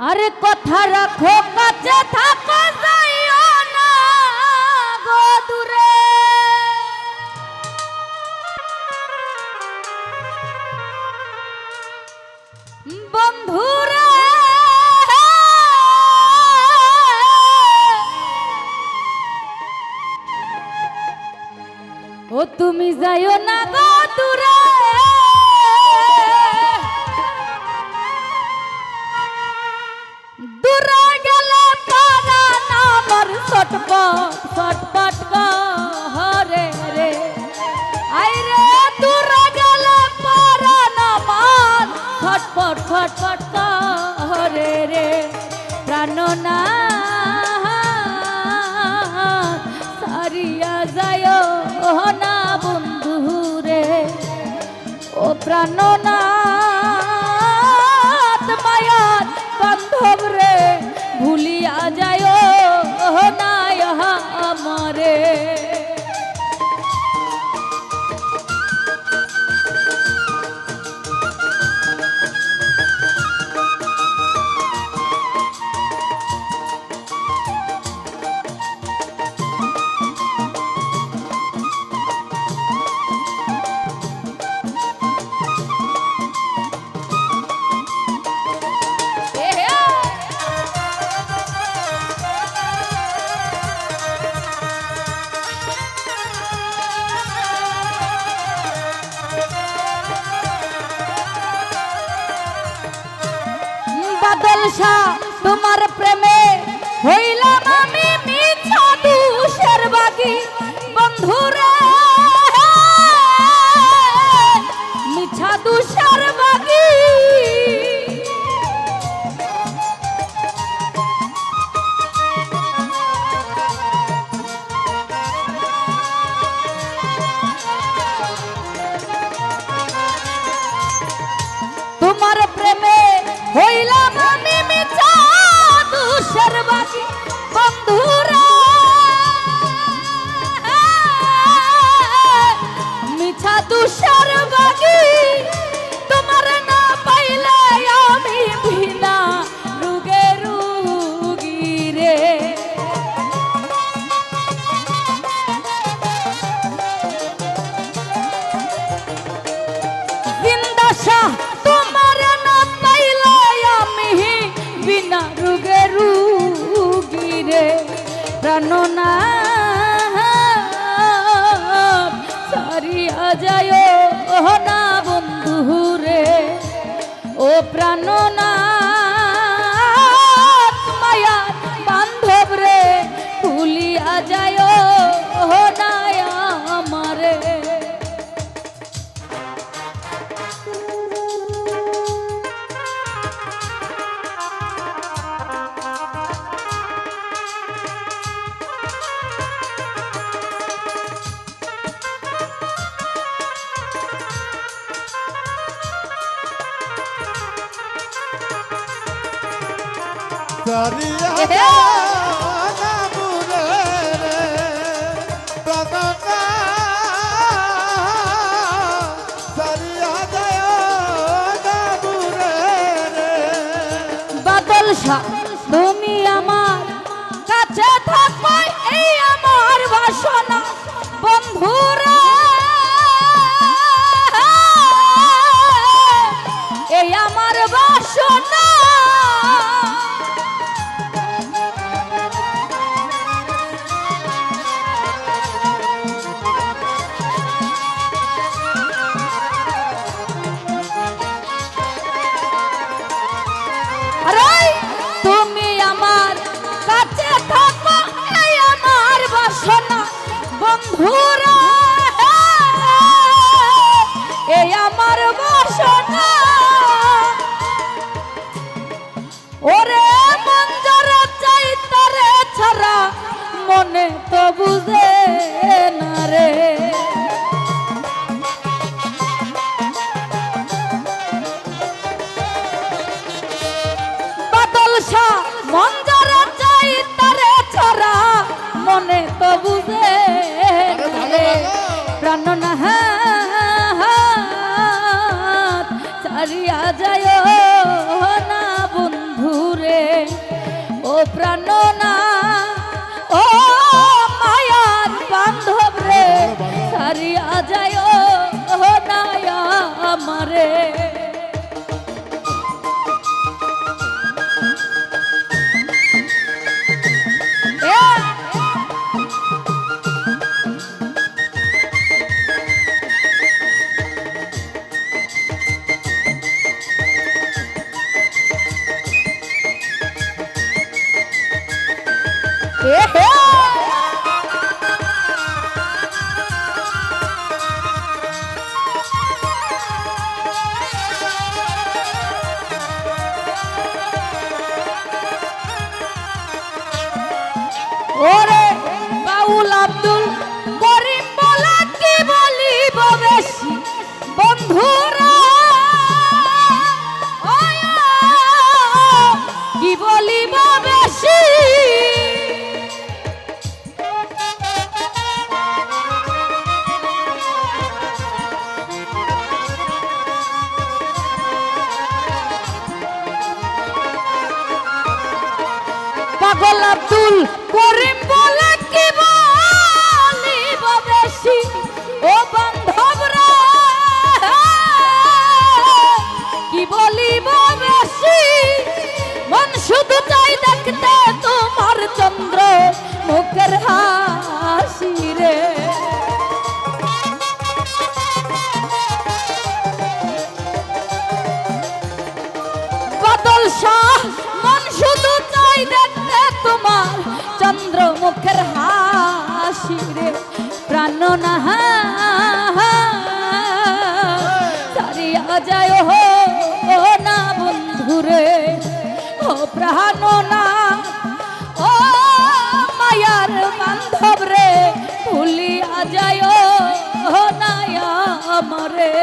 আরে কথা রাখো, কাছে থাকো যাইও না গো দূরে। ও তুমি যাইও না গো দূরে। ছটপট ছটপট হরে রে। আই রে, দূরে গেলে পারা নামর ছটপট ছটপট হরে রে। প্রাণনা সারিয়া যায় না বন্ধু রে। ও প্রাণনাথ মায়ার বান্ধব রে, ভুলিয়া যায় বাদল শাহ তোমার প্রেমে হইলাম যায় না বন্ধু রে ও প্রাণনা মায়া বাদল শাহ। বন্ধুরা প্রাণ এ হে পাগল আব্দুল করিম না সারিয়া যায় হো ও না বন্ধুরে, ও প্রাণ না। ও মায়ার বান্ধব রে, ভুলিয়া যায় ও না মরে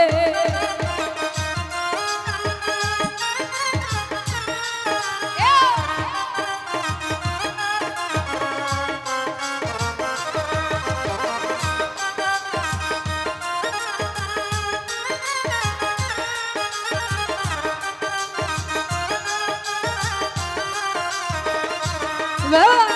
Vamos.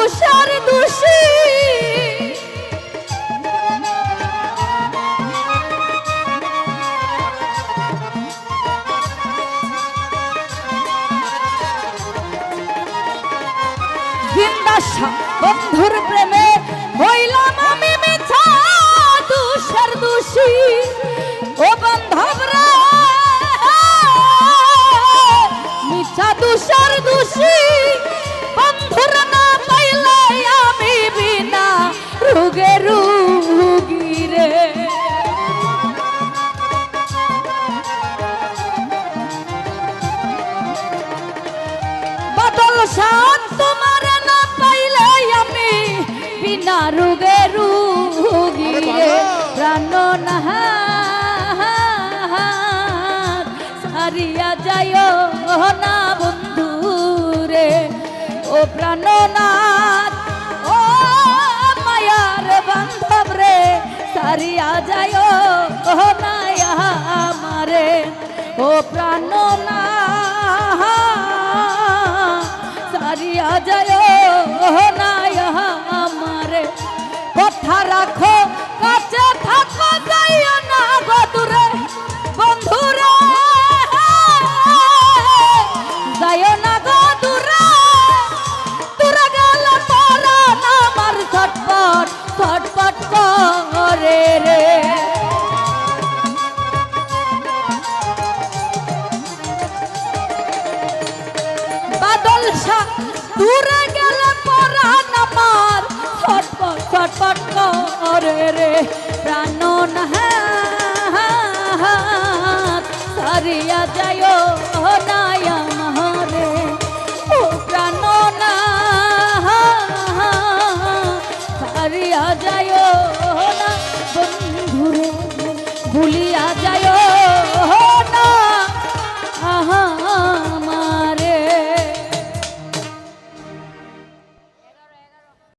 তুষার সাত তোমার না পাইলে আমি। বিনা রুগে রুগী রে প্রাণ নাহা সারিয়া যায় না বন্ধু রে ও প্রাণনাথ। ও মায়ার বান্ধব রে সারিয়া যায় না আমারে। ও প্রাণনাথ। সারিয়া যায় না আমারে। কথা রাখো দূরে গেলে পরাণ আমার ছটপট ছটপট করে রে প্রাণ হারিয়া যায় না